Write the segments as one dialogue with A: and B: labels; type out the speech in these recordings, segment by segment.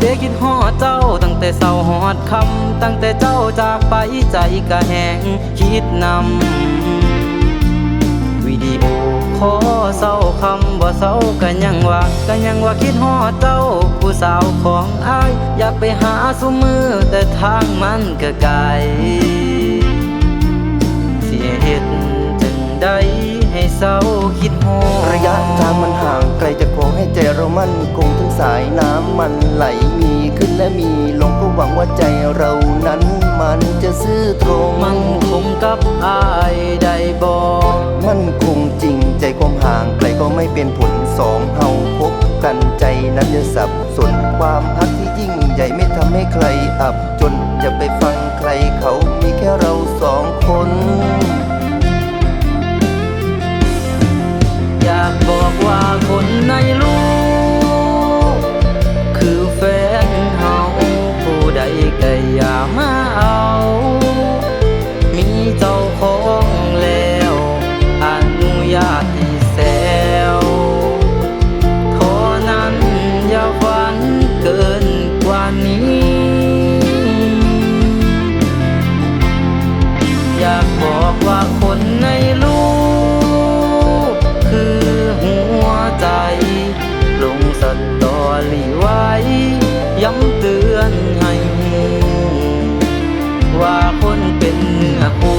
A: เด้คิดฮอดเจ้าตั้งแต่เศร้าฮอดคำตั้งแต่เจ้าจากไปใจก็แหงคิดนำวิดีโอขอเศร้าคำว่าเศร้ากันยังว่ากันยังว่าคิดฮอดเจ้าผู้สาวของอาย อยากไปหาสุมือแต่ทางมันก็ไกลเสียเหตุจึงได้ให้เศร้าคิดฮอด
B: ระยะทางมันห่างไกลจะขอให้ใจเรามั่นคง สายน้ำมันไหลมีขึ้นและมีลงก็หวังว่าใจเรานั้นมันจะซื่อตรง
A: มั่นคงกับอายไดบอ
B: มั่นคงจริงใจความห่างไกลก็ไม่เป็นผลสองเฮาพบกันใจนั้นจะสับสนความฮักที่ยิ่งใหญ่ไม่ทำให้ใครอับจนจะไปฟังใครเขามีแค่เราสองคน
A: ลงสตอรี่ไว้ ย้ำเตือนให้หูว่าคนเป็นเนื้อคู่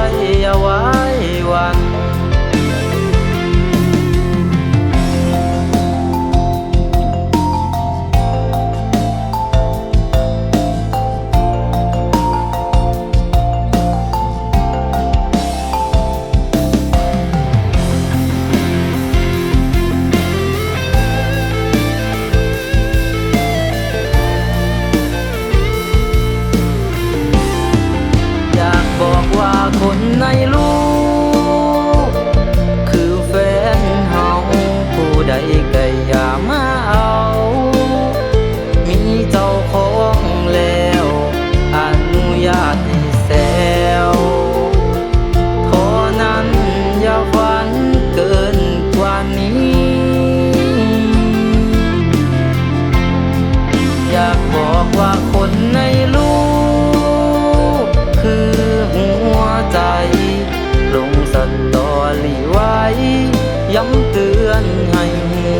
A: อใจอย่าไว้วัน ย้ำเตือนให้หู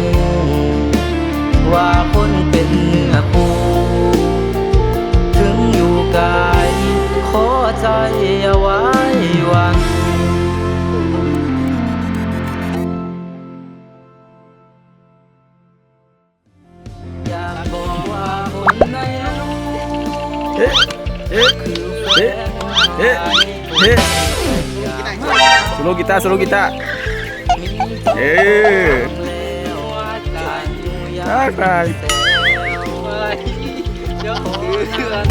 A: ว่าคนเป็นเนื้อคู่ถึงอยู่ไกลขอใจอย่าไว้วันอยากบอกว่าคนในลูกเอ๊ะ
C: เอ๊ะ
A: คือแฟ
C: เอ๊ะ
A: น
C: เอ๊ะ เอ๊ะโซโลกีตาร์โซโลกีตารเดี๋
A: ยวเดือน